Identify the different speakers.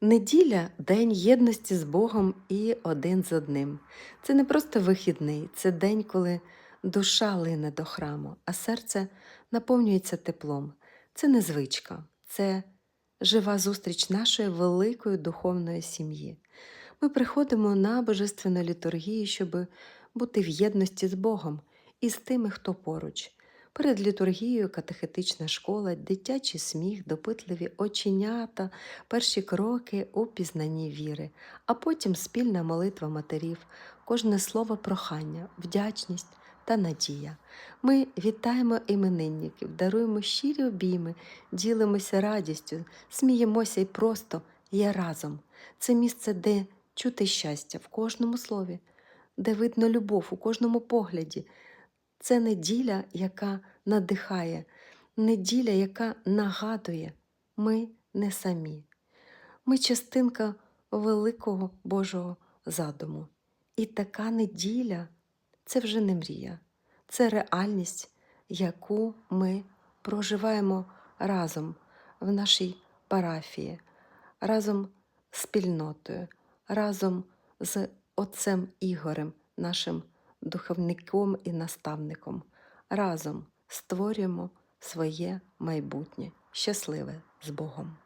Speaker 1: Неділя день єдності з Богом і один з одним. Це не просто вихідний, це день, коли душа лине до храму, а серце наповнюється теплом. Це не звичка, це жива зустріч нашої великої духовної сім'ї. Ми приходимо на божественну літургію, щоб бути в єдності з Богом і з тими, хто поруч. Перед літургією катехетична школа, дитячий сміх, допитливі оченята, перші кроки у пізнанні віри, а потім спільна молитва матерів, кожне слово прохання, вдячність та надія. Ми вітаємо іменинників, даруємо щирі обійми, ділимося радістю, сміємося і просто є разом. Це місце, де чути щастя в кожному слові, де видно любов у кожному погляді. Це неділя, яка надихає, неділя, яка нагадує, ми не самі. Ми частинка великого Божого задуму. І така неділя це вже не мрія, це реальність, яку ми проживаємо разом в нашій парафії, разом з спільнотою, разом з отцем Ігорем, нашим духовником і наставником. Разом створюємо своє майбутнє щасливе з Богом.